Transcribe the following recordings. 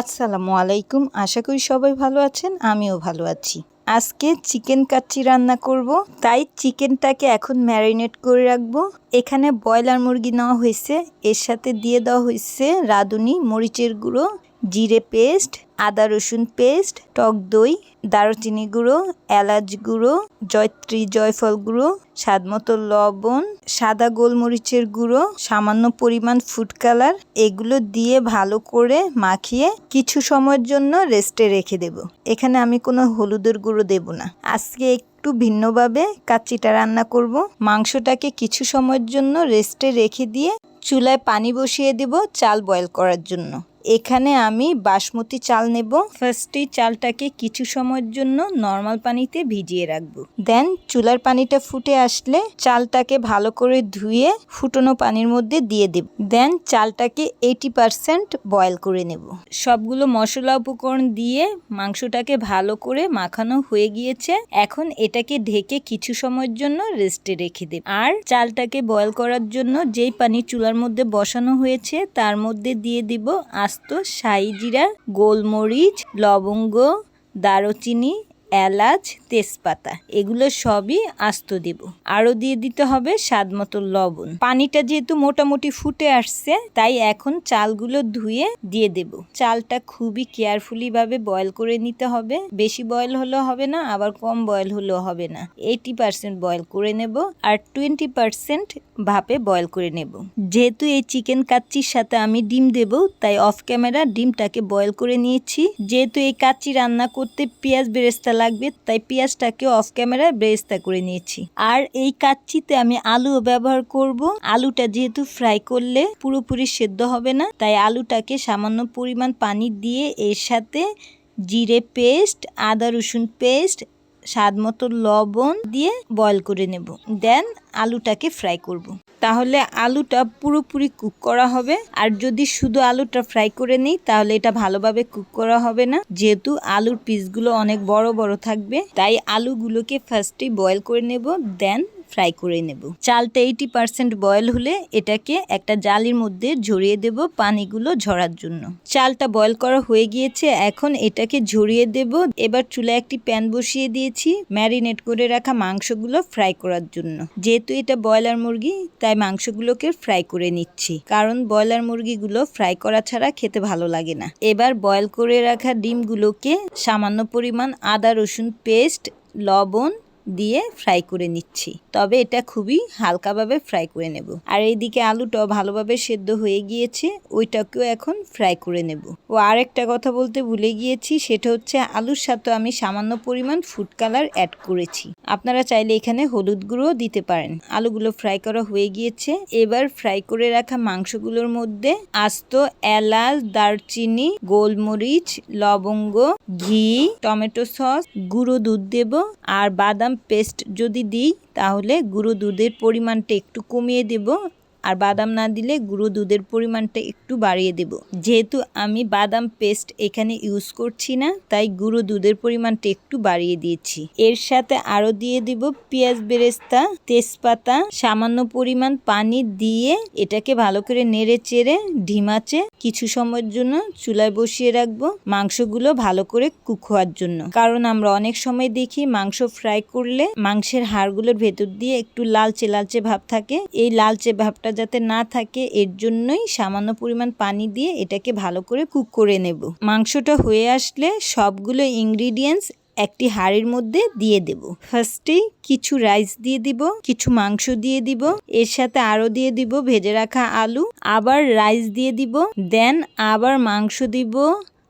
আসসালামু আলাইকুম আশা করি সবাই ভালো আছেন, আমিও ভালো আছি। আজকে চিকেন কাচ্চি রান্না করব, তাই চিকেনটাকে এখন ম্যারিনেট করে রাখব। এখানে ব্রয়লার মুরগি নেওয়া হয়েছে, এর সাথে দিয়ে দেওয়া হয়েছে রাঁধুনি, মরিচের গুঁড়ো, জিরে পেস্ট আদা রসুন পেস্ট, টক দই, দারুচিনি গুঁড়ো, এলাচ গুঁড়ো, জয়ত্রী জয়ফল গুঁড়ো, স্বাদমতো লবণ, সাদা গোলমরিচের গুঁড়ো, সামান্য পরিমাণ ফুড কালার, এগুলো দিয়ে ভালো করে মাখিয়ে কিছু সময়ের জন্য রেস্টে রেখে দেব। এখানে আমি কোনো হলুদের গুঁড়ো দেব না। আজকে একটু ভিন্নভাবে কাচ্চিটা রান্না করব। মাংসটাকে কিছু সময়ের জন্য রেস্টে রেখে দিয়ে চুলায় পানি বসিয়ে দেব চাল বয়েল করার জন্য। এখানে আমি বাসমতি চাল নেব। ফার্স্টেই চালটাকে কিছু সময়ের জন্য নর্মাল পানিতে ভিজিয়ে রাখব। দেন চুলার পানিটা ফুটে আসলে চালটাকে ভালো করে ধুয়ে ফুটনো পানির মধ্যে দিয়ে দেব। দেন চালটাকে এইটি পারসেন্ট বয়েল করে নেব। সবগুলো মশলা উপকরণ দিয়ে মাংসটাকে ভালো করে মাখানো হয়ে গিয়েছে। এখন এটাকে ঢেকে কিছু সময়ের জন্য রেস্টে রেখে দেব। আর চালটাকে বয়েল করার জন্য যেই পানি চুলার মধ্যে বসানো হয়েছে, তার মধ্যে দিয়ে দিব আস্ত সাই জিরা গোলমরিচ, লবঙ্গ, দারুচিনি এলাচ, তেজপাতা, এগুলো সবই আস্ত দেব। আরও দিয়ে দিতে হবে স্বাদ মতো লবণ। পানিটা যেহেতু মোটামুটি ফুটে আসছে, তাই এখন চালগুলো ধুয়ে দিয়ে দেব। চালটা খুবই কেয়ারফুলি ভাবে বয়েল করে নিতে হবে। বেশি বয়েল হলেও হবে না, আবার কম বয়েল হলেও হবে না। এইটি পার্সেন্ট বয়েল করে নেব আর টোয়েন্টি পার্সেন্ট ভাপে বয়েল করে নেব। যেহেতু এই চিকেন কাচ্চির সাথে আমি ডিম দেব, তাই অফ ক্যামেরা ডিমটাকে বয়েল করে নিয়েছি। যেহেতু এই কাচ্চি রান্না করতে পেঁয়াজ বেরেস্তা লাগবে, তাই পেঁয়াজটাকে অফ ক্যামেরায় ব্রেস্তা করে নিয়েছি। আর এই কাচ্চিতে আমি আলুও ব্যবহার করব। আলুটা যেহেতু ফ্রাই করলে পুরোপুরি সেদ্ধ হবে না, তাই আলুটাকে সামান্য পরিমাণ পানি দিয়ে এর সাথে জিরে পেস্ট, আদা রসুন পেস্ট স্বাদ মতো লবণ দিয়ে বয়ল করে নেব। দেন আলুটাকে ফ্রাই করব। তাহলে আলুটা পুরোপুরি কুক করা হবে। আর যদি শুধু আলুটা ফ্রাই করে নিই, তাহলে এটা ভালোভাবে কুক করা হবে না। যেহেতু আলুর পিসগুলো অনেক বড় বড় থাকবে, তাই আলুগুলোকে ফার্স্টে বয়েল করে নেব দেন ফ্রাই করে নেব। চালটা এইটি পার্সেন্ট বয়েল হলে এটাকে একটা জালির মধ্যে ঝরিয়ে দেব পানিগুলো ঝরার জন্য। চালটা বয়েল করা হয়ে গিয়েছে, এখন এটাকে ঝরিয়ে দেব। এবার চুলায় একটি প্যান বসিয়ে দিয়েছি ম্যারিনেট করে রাখা মাংসগুলো ফ্রাই করার জন্য। যেহেতু এটা ব্রয়লার মুরগি, তাই মাংসগুলোকে ফ্রাই করে নিচ্ছি। কারণ ব্রয়লার মুরগিগুলো ফ্রাই করা ছাড়া খেতে ভালো লাগে না। এবার বয়েল করে রাখা ডিমগুলোকে সামান্য পরিমাণ আদা, রসুন পেস্ট লবণ দিয়ে ফ্রাই করে নিচ্ছি। তবে এটা খুবই হালকাভাবে ফ্রাই করে নেব। আর এইদিকে আলুটাও ভালোভাবে সেদ্ধ হয়ে গিয়েছে, ওইটাকেও এখন ফ্রাই করে নেব। ও আরেকটা কথা বলতে ভুলে গিয়েছি, সেটা হচ্ছে আলুর সাথে আমি সামান্য পরিমাণ ফুড কালার অ্যাড করেছি। আপনারা চাইলে এখানে হলুদ গুঁড়ো দিতে পারেন। আলুগুলো ফ্রাই করা হয়ে গিয়েছে। এবার ফ্রাই করে রাখা মাংসগুলোর মধ্যে আস্ত এলাচ, দারচিনি, গোলমরিচ, লবঙ্গ, ঘি, টমেটো সস, গুঁড়ো দুধ দেব। আর বাদাম পেস্ট যদি দিই তাহলে গুঁড়ো দুধের পরিমাণটা একটু কমিয়ে দেব। আর বাদাম না দিলে গুঁড়ো দুধের পরিমাণটা একটু বাড়িয়ে দেব। যেহেতু আমি বাদাম পেস্ট এখানে ইউজ করছি না, তাই গুঁড়ো দুধের পরিমাণটা একটু বাড়িয়ে দিয়েছি। এর সাথে আরও দিয়ে দিব পেঁয়াজ বেরেস্তা, তেজপাতা, সামান্য পরিমাণ পানি দিয়ে এটাকে ভালো করে নেড়ে চেড়ে ঢিমাচে কিছু সময়ের জন্য চুলায় বসিয়ে রাখব মাংসগুলো ভালো করে কুক হওয়ার জন্য। কারণ আমরা অনেক সময় দেখি মাংস ফ্রাই করলে মাংসের হাড়গুলোর ভেতর দিয়ে একটু লালচে লালচে ভাব থাকে। এই লালচে ভাবটা যাতে না থাকে, এর জন্যই সামান্য পরিমাণ পানি দিয়ে এটাকে ভালো করে কুক করে নেব। মাংসটা হয়ে আসলে সবগুলো ইনগ্রিডিয়েন্টস একটি হাঁড়ির মধ্যে দিয়ে দেব। ফার্স্টে কিছু রাইস দিয়ে দিব, কিছু মাংস দিয়ে দিব, এর সাথে আরও দিয়ে দিব ভেজে রাখা আলু, আবার রাইস দিয়ে দিব দেন আবার মাংস দিব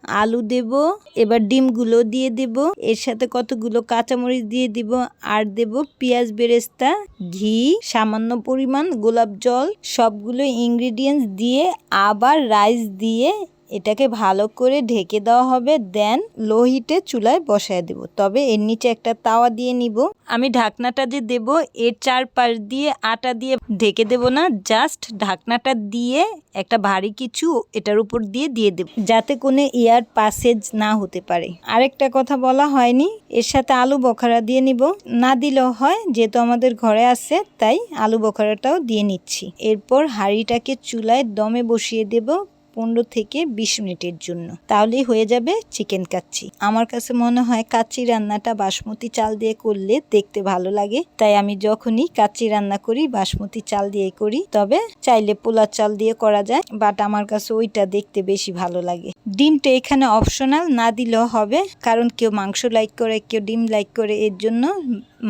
আলু দেব, এবার ডিমগুলো দিয়ে দেব, এর সাথে কতগুলো কাঁচামরিচ দিয়ে দিব, আর দেব পেঁয়াজ বেরেস্তা, ঘি, সামান্য পরিমাণ গোলাপ জল, সবগুলো ইনগ্রিডিয়েন্টস দিয়ে আবার রাইস দিয়ে এটাকে ভালো করে ঢেকে দেওয়া হবে দেন লো হিটে চুলায় বসায় দেব। তবে এর নিচে একটা তাওয়া দিয়ে নিব। আমি ঢাকনাটা যে দেব, এর চারপাশ দিয়ে আটা দিয়ে ঢেকে দেব না জাস্ট ঢাকনাটা দিয়ে একটা ভারী কিছু এটার উপর দিয়ে দিয়ে দেব, যাতে কোনো এয়ার পাসেজ না হতে পারে। আরেকটা কথা বলা হয়নি, এর সাথে আলু বখারা দিয়ে নিব। না দিলেও হয়, যেহেতু আমাদের ঘরে আছে, তাই আলু বখারাটাও দিয়ে নিচ্ছি। এরপর হাঁড়িটাকে চুলায় দমে বসিয়ে দেব। পনেরো থেকে বিশ মিনিটের জন্য। তাহলেই হয়ে যাবে চিকেন কাচ্চি। আমার কাছে মনে হয় কাচ্চি রান্নাটা বাসমতি চাল দিয়ে করলে দেখতে ভালো লাগে। তাই আমি যখনই কাচ্চি রান্না করি, বাসমতি চাল দিয়ে করি, তবে চাইলে পোলার চাল দিয়ে করা যায় বাট আমার কাছে ওইটা দেখতে বেশি ভালো লাগে। ডিমটা এখানে অপশনাল না দিলেও হবে, কারণ কেউ মাংস লাইক করে, কেউ ডিম লাইক করে, এর জন্য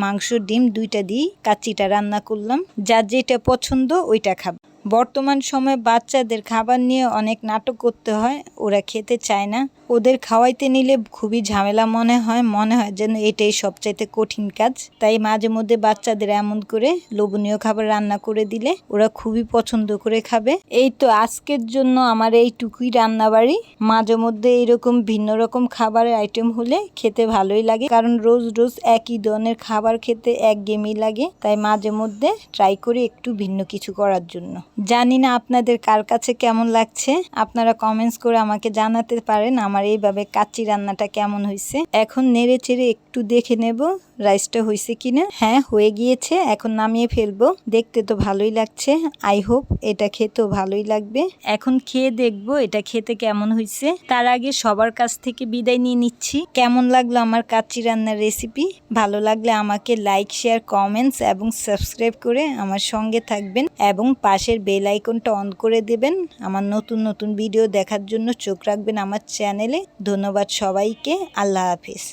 মাংস, ডিম দুইটা দিই কাচ্চিটা রান্না করলাম। যার যেটা পছন্দ, ওইটা খাবে। বর্তমান সময়ে বাচ্চাদের খাবার নিয়ে অনেক নাটক করতে হয়, ওরা খেতে চায় না। ওদের খাওয়াইতে নিলে খুবই ঝামেলা মনে হয় মনে হয় যেন এটাই সবচাইতে কঠিন কাজ। তাই মাঝে মধ্যে বাচ্চাদের এমন করে লোভনীয় খাবার রান্না করে দিলে ওরা খুবই পছন্দ করে খাবে। এই তো আজকের জন্য আমার এইটুকুই রান্নাবাড়ি। মাঝে মধ্যে এরকম ভিন্ন রকম খাবারের আইটেম হলে খেতে ভালোই লাগে, কারণ রোজ রোজ একই ধরনের খাবার খেতে একঘেয়েমি লাগে। তাই মাঝে মধ্যে ট্রাই করি একটু ভিন্ন কিছু করার জন্য। জানি না আপনাদের কার কাছে কেমন লাগছে। আপনারা কমেন্টস করে আমাকে জানাতে পারেন আমার এইভাবে কাচ্চি রান্নাটা কেমন হয়েছে এখন নেড়ে চেড়ে একটু দেখে নেব রাইসটা হয়েছে কিনা। হ্যাঁ হয়ে গিয়েছে, এখন নামিয়ে ফেলব। দেখতে তো ভালোই লাগছে। আই হোপ এটা খেতেও ভালোই লাগবে। এখন খেয়ে দেখব এটা খেতে কেমন হয়েছে তার আগে সবার কাছ থেকে বিদায় নিয়ে নিচ্ছি। কেমন লাগল আমার কাচ্চি রান্নার রেসিপি ভালো লাগলে আমাকে লাইক শেয়ার কমেন্টস এবং সাবস্ক্রাইব করে আমার সঙ্গে থাকবেন এবং পাশের বেল আইকনটা অন করে দেবেন। আমার নতুন নতুন ভিডিও দেখার জন্য চোখ রাখবেন আমার চ্যানেলে ধন্যবাদ সবাইকে। আল্লাহ হাফিজ।